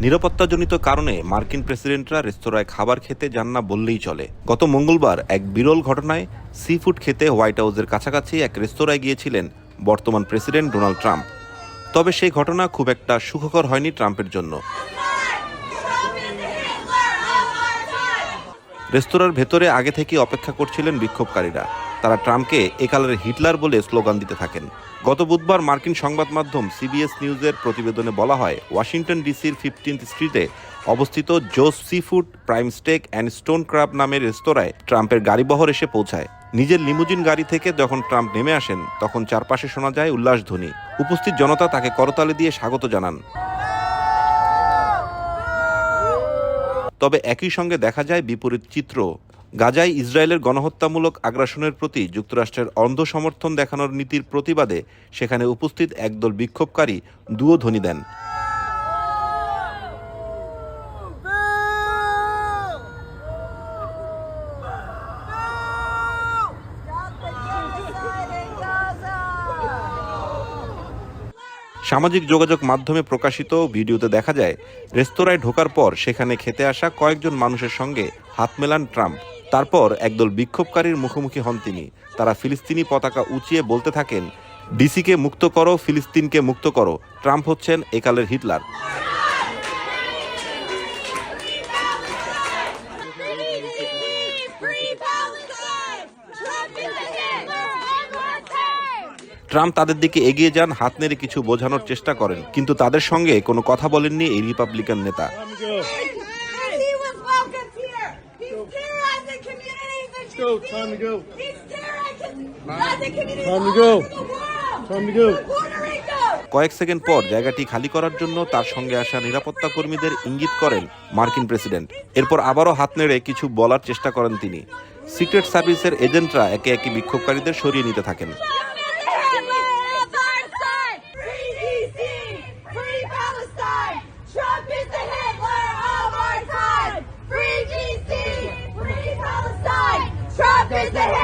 নিরাপত্তাজনিত কারণে মার্কিন প্রেসিডেন্টরা রেস্তোরাঁয় খাবার খেতে যান না বললেই চলে। গত মঙ্গলবার এক বিরল ঘটনায় সি ফুড খেতে হোয়াইট হাউসের কাছাকাছি এক রেস্তোরাঁয় গিয়েছিলেন বর্তমান প্রেসিডেন্ট ডোনাল্ড ট্রাম্প। তবে সেই ঘটনা খুব একটা সুখকর হয়নি ট্রাম্পের জন্য। রেস্তোরাঁর ভেতরে আগে থেকে অপেক্ষা করছিলেন বিক্ষোভকারীরা। তারা ট্রাম্পকে একালের হিটলার বলে স্লোগান দিতে থাকেন। গত বুধবার মার্কিন সংবাদ মাধ্যম সিবিএস নিউজের প্রতিবেদনে বলা হয়, ওয়াশিংটন ডিসির ফিফটিন্থ স্ট্রিটে অবস্থিত Joe's seafood prime steak and stone crab নামের রেস্তোরাঁয় ট্রাম্পের গাড়িবহর এসে পৌঁছায়। নিজের লিমুজিন গাড়ি থেকে যখন ট্রাম্প নেমে আসেন, তখন চারপাশে শোনা যায় উল্লাস উল্লাসধ্বনি। উপস্থিত জনতা তাকে করতালি দিয়ে স্বাগত জানান। তবে একই সঙ্গে দেখা যায় বিপরীত চিত্র। গাজায় ইসরায়েলের গণহত্যামূলক আগ্রাসনের প্রতি যুক্তরাষ্ট্রের অন্ধ সমর্থন দেখানোর নীতির প্রতিবাদে সেখানে উপস্থিত একদল বিক্ষোভকারী দুও ধ্বনি দেন। সামাজিক যোগাযোগ মাধ্যমে প্রকাশিত ভিডিওতে দেখা যায়, রেস্তোরাঁয় ঢোকার পর সেখানে খেতে আসা কয়েকজন মানুষের সঙ্গে হাত মেলান ট্রাম্প। তারপর একদল বিক্ষোভকারীর মুখোমুখি হন তিনি। তারা ফিলিস্তিনি পতাকা উঁচিয়ে বলতে থাকেন, ডিসিকে মুক্ত করো, ফিলিস্তিনকে মুক্ত করো। ট্রাম্প হচ্ছেন একালের হিটলার! ট্রাম্প তাদের দিকে এগিয়ে যান, হাত নেড়ে কিছু বোঝানোর চেষ্টা করেন, কিন্তু তাদের সঙ্গে কোনো কথা বলেননি এই রিপাবলিকান নেতা। Communities in go, time to go. He's terrorizing to go. Time to go. কয়েক সেকেন্ড পর জায়গাটি খালি করার জন্য তার সঙ্গে আসা নিরাপত্তা কর্মীদের ইঙ্গিত করেন মার্কিন প্রেসিডেন্ট। এরপর আবারও হাত নেড়ে কিছু বলার চেষ্টা করেন তিনি। সিক্রেট সার্ভিসের এজেন্টরা একে একে বিক্ষোভকারীদের সরিয়ে নিতে থাকেন। Everything